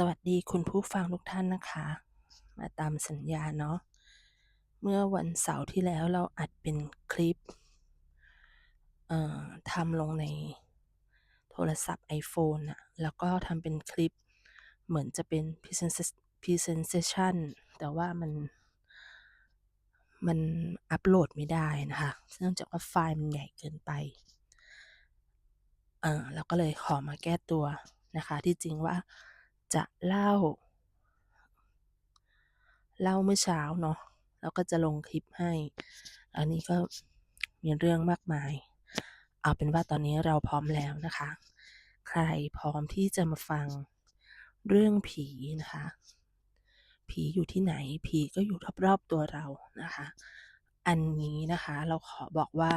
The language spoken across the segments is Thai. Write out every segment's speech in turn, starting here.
สวัสดีคุณผู้ฟังทุกท่านนะคะ มาตามสัญญาเนาะเมื่อวันเสาร์ที่แล้วเราอัดเป็นคลิปทำลงในโทรศัพท์ iPhone อะแล้วก็ทำเป็นคลิปเหมือนจะเป็น presentation แต่ว่ามันมันอัปโหลดไม่ได้นะคะเนื่องจากว่าไฟล์มันใหญ่เกินไปอ่อเราก็เลยขอมาแก้ตัวนะคะ ที่จริงว่า จะเล่า เล่าเมื่อเช้าเนาะแล้วก็จะลงคลิปให้ อันนี้ก็มีเรื่องมากมาย เอาเป็นว่าตอนนี้เราพร้อมแล้วนะคะ ใครพร้อมที่จะมาฟังเรื่องผีนะคะ ผีอยู่ที่ไหน ผีก็อยู่รอบๆตัวเรานะคะ อันนี้นะคะเราขอบอกว่า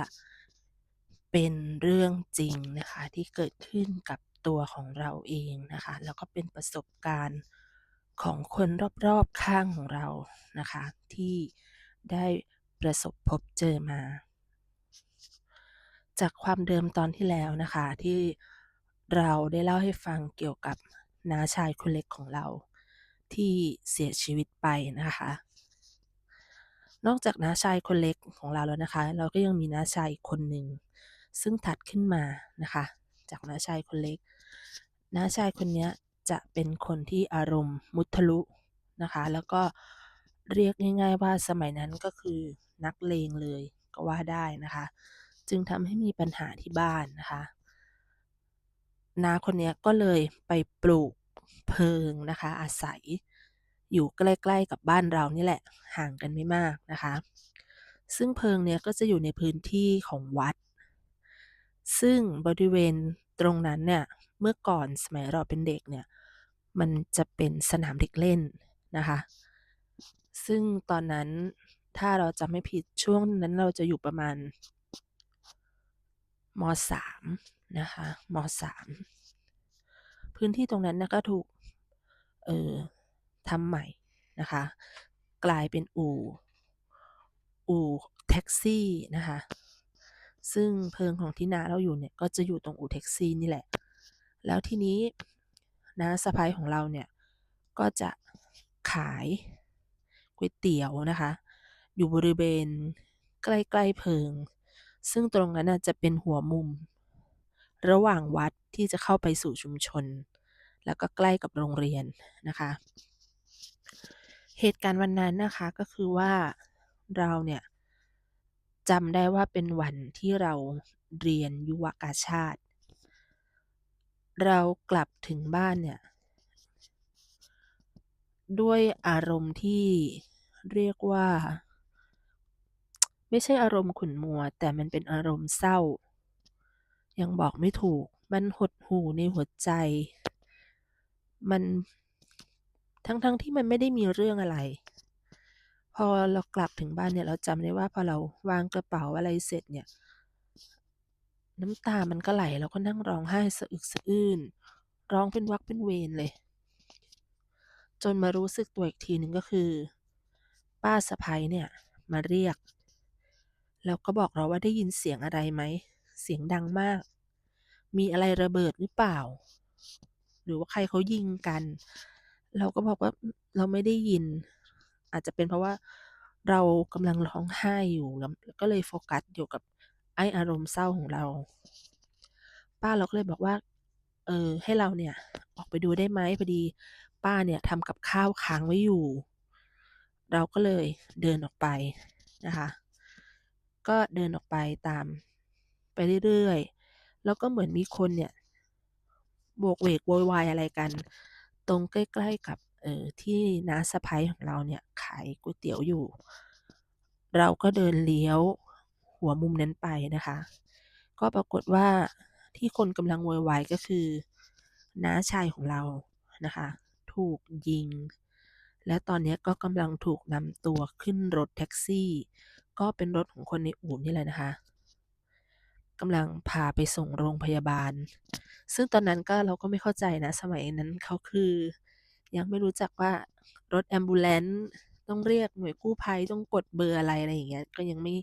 เป็นเรื่องจริงนะคะที่เกิดขึ้นกับ ตัวของเราเองนะคะ แล้วก็เป็นประสบการณ์ของคนรอบๆข้างของเรานะคะ ที่ได้ประสบพบเจอมา จากความเดิมตอนที่แล้วนะคะ ที่เราได้เล่าให้ฟังเกี่ยวกับน้าชายคนเล็กของเรา ที่เสียชีวิตไปนะคะ นอกจากน้าชายคนเล็กของเราแล้วนะคะ เราก็ยังมีน้าชายอีกคนหนึ่งซึ่งถัดขึ้นมานะคะ จากน้าชายคนเล็กน้าชายคนนี้จะเป็นคนที่อารมณ์มุทะลุนะคะ แล้วก็เรียกง่าย ๆ ว่าสมัยนั้นก็คือนักเลงเลยก็ว่าได้นะคะ จึงทำให้มีปัญหาที่บ้านนะคะน้าคนนี้ก็เลยไปปลูกเพิงนะคะ อาศัยอยู่ใกล้ๆกับบ้านเรานี่แหละห่างกันไม่มากนะคะ ซึ่งเพิงเนี้ยก็จะอยู่ในพื้นที่ของวัด ซึ่งบริเวณตรงนั้นเนี่ย เมื่อก่อนสมัยเราเป็นเด็กเนี่ย มันจะเป็นสนามเด็กเล่นนะคะ ซึ่งตอนนั้นถ้าเราจำไม่ผิดช่วงนั้นเราจะอยู่ประมาณม.3นะคะม.3พื้นที่ตรงนั้นนะก็ถูก เอ่อทำใหม่นะคะ กลายเป็นอู่ อู่แท็กซี่นะคะ ซึ่งเพิงของที่นาเราอยู่เนี่ยก็จะอยู่ตรงอู่แท็กซี่นี่แหละ แล้วทีนี้น้าสะใภ้ของเราเนี่ยก็จะขายก๋วยเตี๋ยวนะคะ อยู่บริเวณใกล้ๆเพิง ซึ่งตรงนั้นน่ะจะเป็นหัวมุม ระหว่างวัดที่จะเข้าไปสู่ชุมชน แล้วก็ใกล้กับโรงเรียนนะคะ เหตุการณ์วันนั้นนะคะก็คือว่าเราเนี่ย จำได้ว่าเป็นวันที่เราเรียนยุวกาชาดเรากลับถึงบ้านเนี่ย ด้วยอารมณ์ที่เรียกว่า ไม่ใช่อารมณ์ขุ่นมัว แต่มันเป็นอารมณ์เศร้า ยังบอกไม่ถูก มันหดหู่ในหัวใจ มันทั้งๆที่มันไม่ได้มีเรื่องอะไร อเรากลับถึงบ้านเนี่ยเราจำได้ว่าพอเราวางกระเป๋าอะไรเสร็จเนี่ย น้ำตามันก็ไหลเราก็นั่งร้องไห้สะอึกสะอื้นร้องเป็นวรรคเป็นเวรเลย จนมารู้สึกตัวอีกทีหนึ่งก็คือ ป้าสะใภ้เนี่ยมาเรียก แล้วก็บอกเราว่า"ได้ยินเสียงอะไรไหม?เสียงดังมาก มีอะไรระเบิดหรือเปล่า?หรือว่าใครเขายิงกัน?"เราก็บอกว่า"เราไม่ได้ยิน" อาจจะเป็นเพราะว่าเรากำลังร้องไห้อยู่แล้วก็เลยโฟกัสอยู่กับไออารมณ์เศร้าของเรา ป้าเราก็เลยบอกว่า"เออให้เราเนี่ยออกไปดูได้ไหม?พอดี ป้าเนี่ยทำกับข้าวค้างไว้อยู่"เราก็เลยเดินออกไปนะคะ ก็เดินออกไปตามไปเรื่อยๆ แล้วก็เหมือนมีคนเนี่ยโหวกเวกโวยวายอะไรกัน ตรงใกล้ ๆ กับ เออที่น้าสะใภ้ของเราเนี่ยขายก๋วยเตี๋ยวอยู่ เราก็เดินเลี้ยวหัวมุมนั้นไปนะคะ ก็ปรากฏว่าที่คนกำลังโวยวายก็คือน้าชายของเรานะคะ ถูกยิง และตอนนี้ก็กำลังถูกนำตัวขึ้นรถแท็กซี่ ก็เป็นรถของคนในอู่นี่แหละนะคะกำลังพาไปส่งโรงพยาบาล ซึ่งตอนนั้นก็เราก็ไม่เข้าใจนะ สมัยนั้นเขาคือ ยังไม่รู้จักว่ารถ Ambulance ต้องเรียกหน่วยกู้ภัยต้องกดเบอร์อะไรอะไรอย่างเงี้ยก็ยังไม่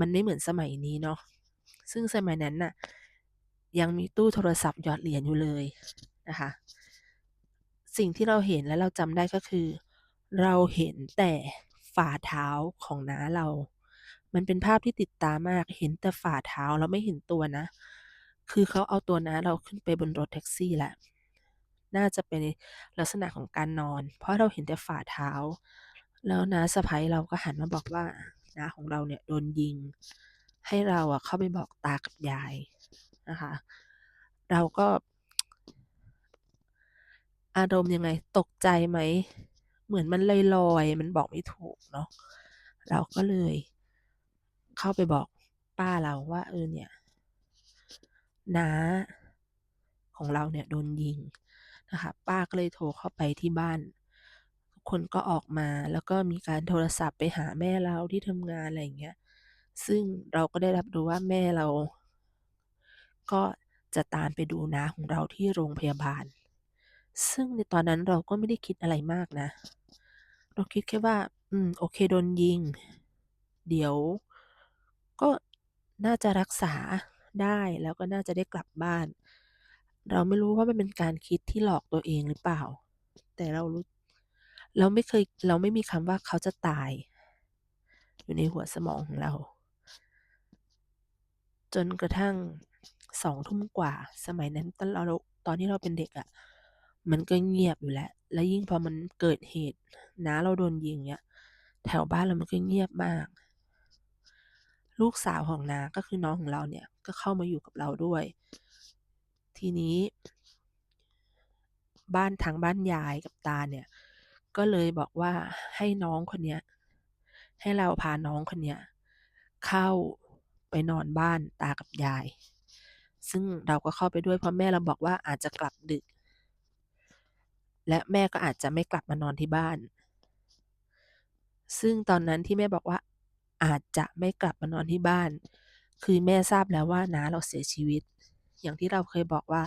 มันไม่เหมือนสมัยนี้เนาะซึ่งสมัยนั้นน่ะยังมีตู้โทรศัพท์หยอดเหรียญอยู่เลยนะคะสิ่งที่เราเห็นและเราจำได้ก็คือ เราเห็นแต่ฝ่าเท้าของน้าเรา มันเป็นภาพที่ติดตามาก เห็นแต่ฝ่าเท้าเราไม่เห็นตัวนะ คือเขาเอาตัวน้าเราขึ้นไปบนรถแท็กซี่แล้ว น่าจะเป็นลักษณะของการนอน เพราะเราเห็นแต่ฝ่าเท้า แล้วน้าสะใภ้เราก็หันมาบอกว่าน้าของเราเนี่ยโดนยิง ให้เราอะเข้าไปบอกตากับยายนะคะ เราก็ อารมณ์ยังไงตกใจไหม เหมือนมันลอยๆมันบอกไม่ถูกเนาะเราก็เลย เข้าไปบอกป้าเราว่า เออเนี่ยน้าของเราเนี่ยโดนยิง นะคะป้าก็เลยโทรเข้าไปที่บ้าน ทุกคนก็ออกมาแล้วก็มีการโทรศัพท์ไปหาแม่เราที่ทำงานอะไรอย่างเงี้ยซึ่งเราก็ได้รับรู้ว่าแม่เรา ก็จะตามไปดูนาของเราที่โรงพยาบาล ซึ่งในตอนนั้นเราก็ไม่ได้คิดอะไรมากนะ เราคิดแค่ว่า อืม โอเคโดนยิง เดี๋ยว ก็น่าจะรักษาได้แล้วก็น่าจะได้กลับบ้าน เราไม่รู้ว่ามันเป็นการคิดที่หลอกตัวเองหรือเปล่า แต่เรารู้เราไม่เคยเราไม่มีคำว่าเขาจะตาย อยู่ในหัวสมองของเรา จนกระทั่ง2ทุ่มกว่า สมัยนั้นตอนเราตอนที่เราเป็นเด็กอะมันก็เงียบอยู่แล้ว แล้วยิ่งพอมันเกิดเหตุน้าเราโดนยิงเงี้ยแถวบ้านเรามันก็เงียบมาก ลูกสาวของน้าก็คือน้องของเราเนี่ย ก็เข้ามาอยู่กับเราด้วย ทีนี้ บ้านทางบ้านยายกับตาเนี่ย ก็เลยบอกว่าให้น้องคนเนี้ย ให้เราพาน้องคนเนี้ย เข้าไปนอนบ้านตากับยาย ซึ่งเราก็เข้าไปด้วยเพราะแม่เราบอกว่าอาจจะกลับดึก และแม่ก็อาจจะไม่กลับมานอนที่บ้าน ซึ่งตอนนั้นที่แม่บอกว่าอาจจะไม่กลับมานอนที่บ้าน คือแม่ทราบแล้วว่าน้าเราเสียชีวิต อย่างที่เราเคยบอกว่า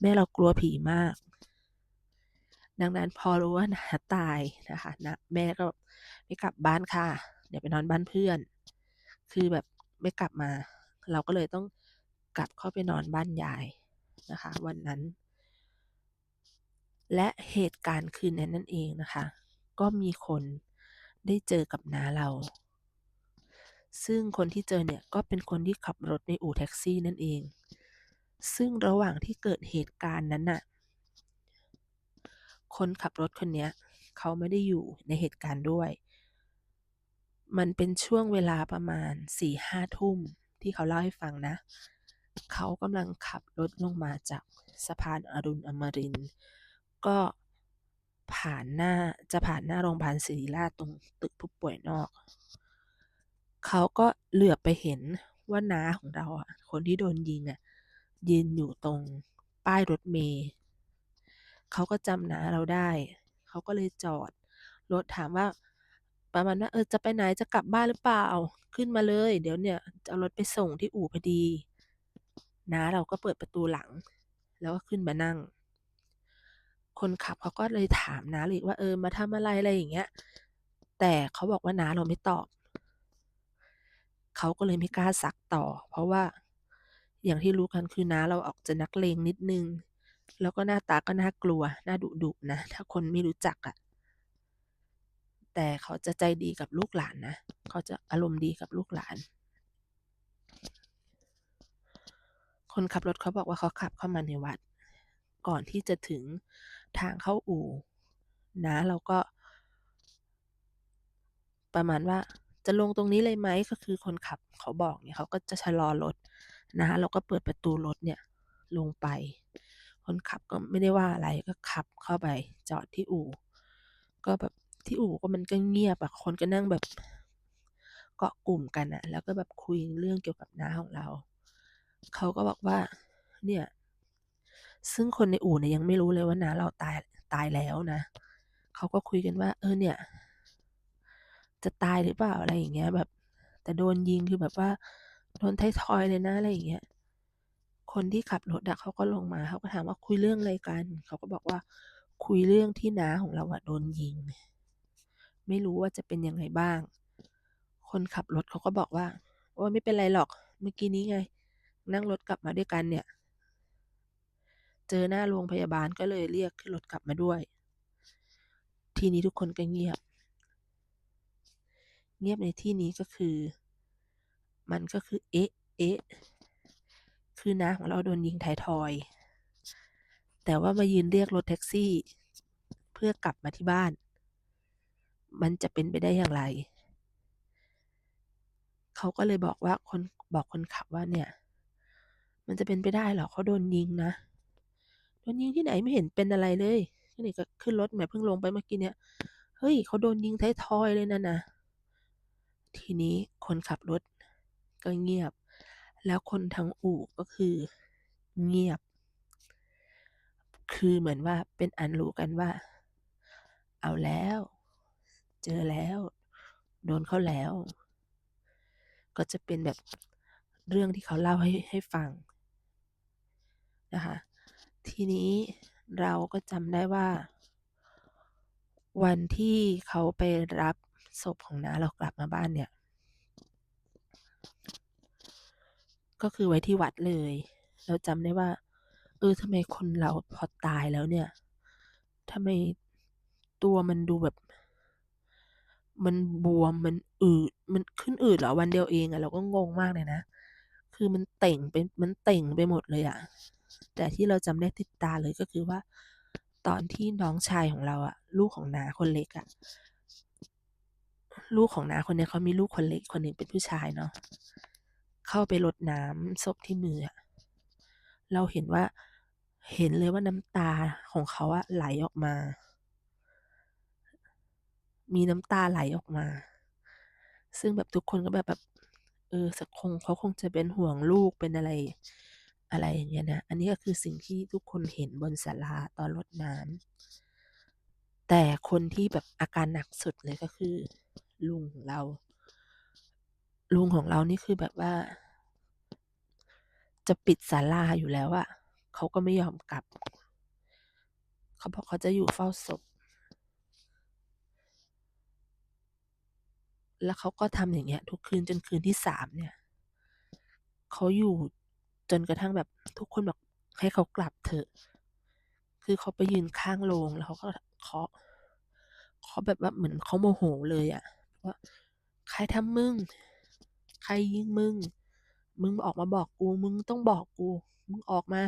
แม่เรากลัวผีมาก ดังนั้นพอรู้ว่าน้าตายนะคะน้าแม่ก็ไม่กลับบ้านค่ะ เดี๋ยวไปนอนบ้านเพื่อน คือแบบไม่กลับมา เราก็เลยต้องกลับเข้าไปนอนบ้านยายนะคะ วันนั้น และเหตุการณ์คืนนั้นนั่นเองนะคะ ก็มีคนได้เจอกับน้าเรา ซึ่งคนที่เจอเนี่ยก็เป็นคนที่ขับรถในอู่แท็กซี่นั่นเอง ซึ่งระหว่างที่เกิดเหตุการณ์นั้นน่ะ คนขับรถคนเนี้ยเขาไม่ได้อยู่ในเหตุการณ์ด้วย มันเป็นช่วงเวลาประมาณ4-5ทุ่มที่เขาเล่าให้ฟังนะ เขากำลังขับรถลงมาจากสะพานอรุณอมริน ก็ผ่านหน้าจะผ่านหน้าโรงพยาบาลศิริราชตรงตึกผู้ป่วยนอก เขาก็เหลือบไปเห็นว่าน้าของเราอะคนที่โดนยิงอะ ยืนอยู่ตรงป้ายรถเมล์เขาก็จำน้าเราได้ เขาก็เลยจอด รถถามว่า ประมาณว่าเออจะไปไหนจะกลับบ้านหรือเปล่า ขึ้นมาเลย เดี๋ยวเนี่ยจะเอารถไปส่งที่อู่พอดีน้าเราก็เปิดประตูหลัง แล้วก็ขึ้นมานั่ง คนขับเขาก็เลยถามน้าเราอีกว่าเออมาทำอะไรอะไรอย่างเงี้ย แต่เขาบอกว่าน้าเราไม่ตอบ เขาก็เลยไม่กล้าซักต่อ เพราะว่า อย่างที่รู้กันคือน้าเราออกจะนักเลงนิดนึง แล้วก็หน้าตาก็น่ากลัว น่าดุๆนะ ถ้าคนไม่รู้จักอะแต่เขาจะใจดีกับลูกหลานนะ เขาจะอารมณ์ดีกับลูกหลาน คนขับรถเขาบอกว่าเขาขับเข้ามาในวัด ก่อนที่จะถึงทางเข้าอู่น้าเราก็ ประมาณว่าจะลงตรงนี้เลยไหมก็คือคนขับเขาบอกเนี่ยเขาก็จะชะลอรถ น้าเราก็เปิดประตูรถเนี่ยลงไป คนขับก็ไม่ได้ว่าอะไรก็ขับเข้าไปจอดที่อู่ ก็แบบที่อู่ก็มันก็เงียบอะคนก็นั่งแบบเกาะกลุ่มกันนะแล้วก็แบบคุยเรื่องเกี่ยวกับน้าของเรา เขาก็บอกว่าเนี่ยซึ่งคนในอู่เนี่ยยังไม่รู้เลยว่าน้าเราตายตายแล้วนะ เขาก็คุยกันว่า เออเนี่ย จะตายหรือเปล่าอะไรอย่างเงี้ย แบบ แต่โดนยิงคือแบบว่า โดนท้ายทอยเลยนะอะไรอย่างเงี้ย คนที่ขับรถอะเขาก็ลงมาเขาก็ถามว่าคุยเรื่องอะไรกัน เขาก็บอกว่าคุยเรื่องที่น้าของเราอะโดนยิง ไม่รู้ว่าจะเป็นยังไงบ้าง คนขับรถเขาก็บอกว่าโอ๊ยไม่เป็นไรหรอก เมื่อกี้นี้ไง นั่งรถกลับมาด้วยกันเนี่ย เจอหน้าโรงพยาบาลก็เลยเรียกขึ้นรถกลับมาด้วย ทีนี้ทุกคนก็เงียบ เงียบในที่นี้ก็คือ มันก็คือเอ๊ะเอ๊ะคือน้าของเราโดนยิงท้ายทอย แต่ว่ามายืนเรียกรถแท็กซี่ เพื่อกลับมาที่บ้าน มันจะเป็นไปได้อย่างไร เขาก็เลยบอกว่าคนบอกคนขับว่าเนี่ย มันจะเป็นไปได้เหรอเขาโดนยิงนะ โดนยิงที่ไหนไม่เห็นเป็นอะไรเลยนี่ก็ขึ้นรถแม่เพิ่งลงไปเมื่อกี้เนี่ย เฮ้ยเขาโดนยิงท้ายทอยเลยนั่นนะทีนี้คนขับรถ ก็เงียบ แล้วคนทั้งอู่ก็คือเงียบ คือเหมือนว่าเป็นอันรู้กันว่า เอาแล้ว เจอแล้ว โดนเขาแล้ว ก็จะเป็นแบบเรื่องที่เขาเล่าให้ให้ฟังนะคะทีนี้เราก็จำได้ว่า วันที่เขาไปรับศพของน้าเรากลับมาบ้านเนี่ย ก็คือไว้ที่วัดเลยเราจำได้ว่า เออทำไมคนเราพอตายแล้วเนี่ยทำไมตัวมันดูแบบ มันบวมมันอืดมันขึ้นอืดเหรอวันเดียวเองอะเราก็งงมากเลยนะคือมันเต่งเป็นมันเต่งไปหมดเลยอะแต่ที่เราจำได้ติดตาเลยก็คือว่า ตอนที่น้องชายของเราอะลูกของนาคนเล็กอะ ลูกของน้าคนนี้เขามีลูกคนเล็กคนหนึ่งเป็นผู้ชายเนาะเข้าไปรดน้ำศพที่มือเราเห็นว่าเห็นเลยว่าน้ำตาของเขาอะไหลออกมา มีน้ำตาไหลออกมา ซึ่งแบบทุกคนก็แบบแบบ เออสักคงเขาคงจะเป็นห่วงลูกเป็นอะไร อะไรอย่างเงี้ยนะ อันนี้ก็คือสิ่งที่ทุกคนเห็นบนศาลาตอนรดน้ำแต่คนที่แบบอาการหนักสุดเลยก็คือ ลุงของเรา ลุงของเรานี่คือแบบว่า จะปิดศาลาอยู่แล้วอะเขาก็ไม่ยอมกลับ เขาบอกเขาจะอยู่เฝ้าศพ แล้วเขาก็ทำอย่างเงี้ย ทุกคืนจนคืนที่สามเนี่ย เขาอยู่จนกระทั่งแบบทุกคนบอกให้เขากลับเถอะ คือเขาไปยืนข้างโรงแล้วเขาก็เคาะเคาะแบบว่าเหมือนเขาโมโหเลยอะ ว่า ใครทำมึง ใครยิงมึง มึงออกมาบอกกู มึงต้องบอกกู มึงออกมา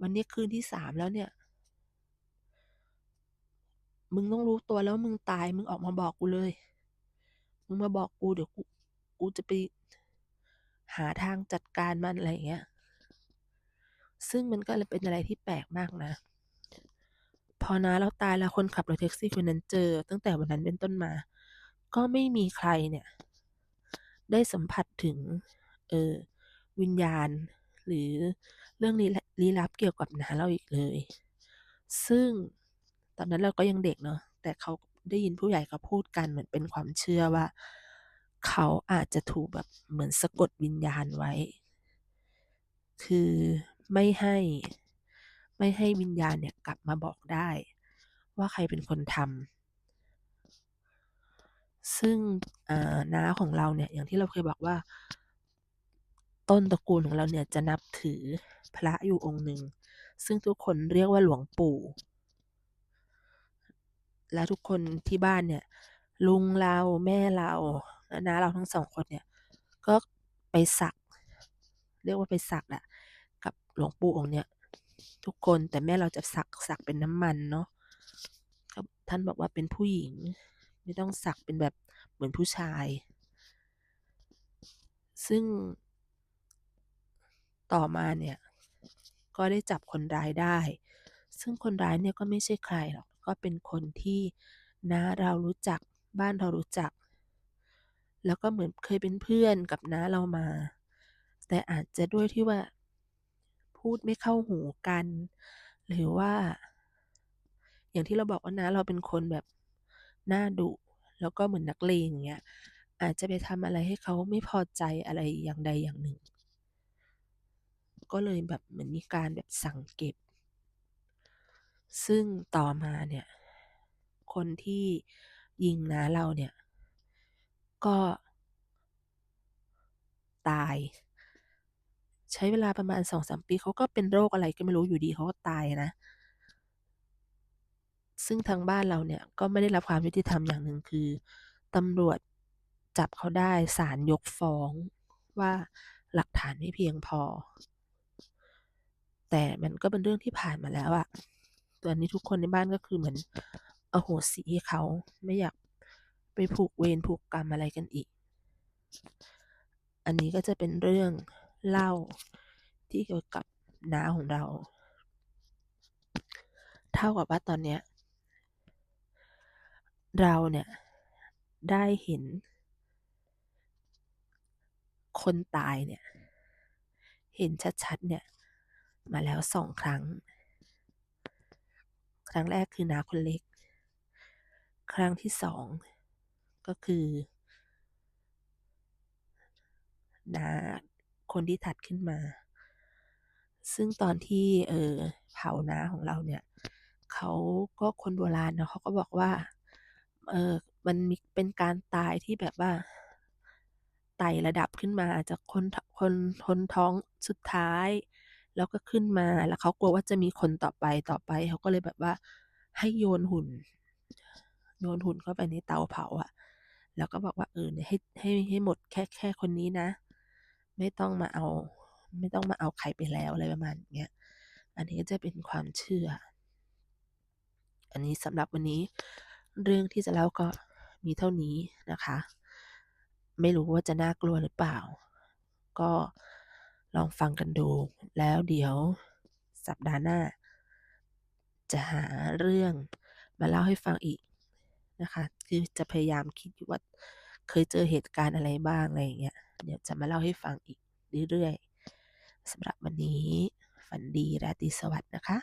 วันนี้คืนที่สามแล้วเนี่ย มึงต้องรู้ตัวแล้วมึงตาย มึงออกมาบอกกูเลย มึงมาบอกกูเดี๋ยวกูกูจะไปหาทางจัดการมันอะไรอย่างเงี้ย ซึ่งมันก็เลยเป็นอะไรที่แปลกมากนะ พอน้าเราตายแล้วคนขับรถแท็กซี่คนนั้นเจอ ตั้งแต่วันนั้นเป็นต้นมา ก็ไม่มีใครเนี่ย ได้สัมผัสถึงเออวิญญาณ หรือเรื่องลี้ลับเกี่ยวกับน้าเราอีกเลย ซึ่งตอนนั้นเราก็ยังเด็กเนาะแต่เขาได้ยินผู้ใหญ่เขาพูดกันเหมือนเป็นความเชื่อว่า เขาอาจจะถูกแบบเหมือนสะกดวิญญาณไว้ คือไม่ให้ไม่ให้วิญญาณเนี่ยกลับมาบอกได้ ว่าใครเป็นคนทำ ซึ่งน้าของเราเนี่ยอย่างที่เราเคยบอกว่า ต้นตระกูลของเราเนี่ยจะนับถือพระอยู่องค์หนึ่ง ซึ่งทุกคนเรียกว่าหลวงปู่ และทุกคนที่บ้านเนี่ย ลุงเราแม่เราและน้าเราทั้งสองคนเนี่ย ก็ไปสัก เรียกว่าไปสักอะกับหลวงปู่องค์เนี้ยทุกคนแต่แม่เราจะสักสักเป็นน้ำมันเนาะท่านบอกว่าเป็นผู้หญิง ไม่ต้องสักเป็นแบบเหมือนผู้ชาย ซึ่งต่อมาเนี่ย ก็ได้จับคนร้ายได้ ซึ่งคนร้ายเนี่ยก็ไม่ใช่ใครหรอก ก็เป็นคนที่น้าเรารู้จัก บ้านเรารู้จัก แล้วก็เหมือนเคยเป็นเพื่อนกับน้าเรามา แต่อาจจะด้วยที่ว่าพูดไม่เข้าหูกัน หรือว่า อย่างที่เราบอกว่าน้าเราเป็นคนแบบ หน้าดุ แล้วก็เหมือนนักเลงอย่างเงี้ย อาจจะไปทำอะไรให้เขาไม่พอใจอะไรอย่างใดอย่างหนึ่ง ก็เลยแบบเหมือนมีการแบบสั่งเก็บ ซึ่งต่อมาเนี่ย คนที่ยิงน้าเราเนี่ย ก็ตาย ใช้เวลาประมาณ2-3ปีเขาก็เป็นโรคอะไรก็ไม่รู้อยู่ดีเขาก็ตายนะ ซึ่งทางบ้านเราเนี่ยก็ไม่ได้รับความยุติธรรมอย่างหนึ่งคือตำรวจจับเขาได้ศาลยกฟ้องว่าหลักฐานไม่เพียงพอ แต่มันก็เป็นเรื่องที่ผ่านมาแล้วอะตอนนี้ทุกคนในบ้านก็คือเหมือนอโหสิให้เขาไม่อยากไปผูกเวรผูกกรรมอะไรกันอีก อันนี้ก็จะเป็นเรื่องเล่าที่เกี่ยวกับน้าของเรา เท่ากับว่าตอนเนี้ย เราเนี่ยได้เห็น คนตายเนี่ย เห็นชัดๆเนี่ย มาแล้ว2ครั้ง ครั้งแรกคือนาคนเล็ก ครั้งที่2ก็คือนาคนที่ถัดขึ้นมา ซึ่งตอนที่เออเผานาของเราเนี่ย เขาก็คนโบราณเนาะเขาก็บอกว่า เออมันมีเป็นการตายที่แบบว่าไต่ระดับขึ้นมาจากคนคนคนท้องสุดท้าย แล้วก็ขึ้นมาแล้วเขากลัวว่าจะมีคนต่อไปต่อไปเขาก็เลยแบบว่า ให้โยนหุ่น โยนหุ่นเข้าไปในเตาเผาอะแล้วก็บอกว่าเออให้ให้ให้หมดแค่แค่คนนี้นะ ไม่ต้องมาเอา ไม่ต้องมาเอาใครไปแล้วอะไรประมาณเนี้ยอันนี้ก็จะเป็นความเชื่อ อันนี้สำหรับวันนี้ เรื่องที่จะเล่าก็มีเท่านี้นะคะ ไม่รู้ว่าจะน่ากลัวหรือเปล่า ก็ลองฟังกันดู แล้วเดี๋ยวสัปดาห์หน้า จะหาเรื่องมาเล่าให้ฟังอีกนะคะ คือจะพยายามคิดว่าเคยเจอเหตุการณ์อะไรบ้างอะไรอย่างเงี้ย เดี๋ยวจะมาเล่าให้ฟังอีกเรื่อยๆสำหรับวันนี้ฝันดีราตรีสวัสดิ์นะคะ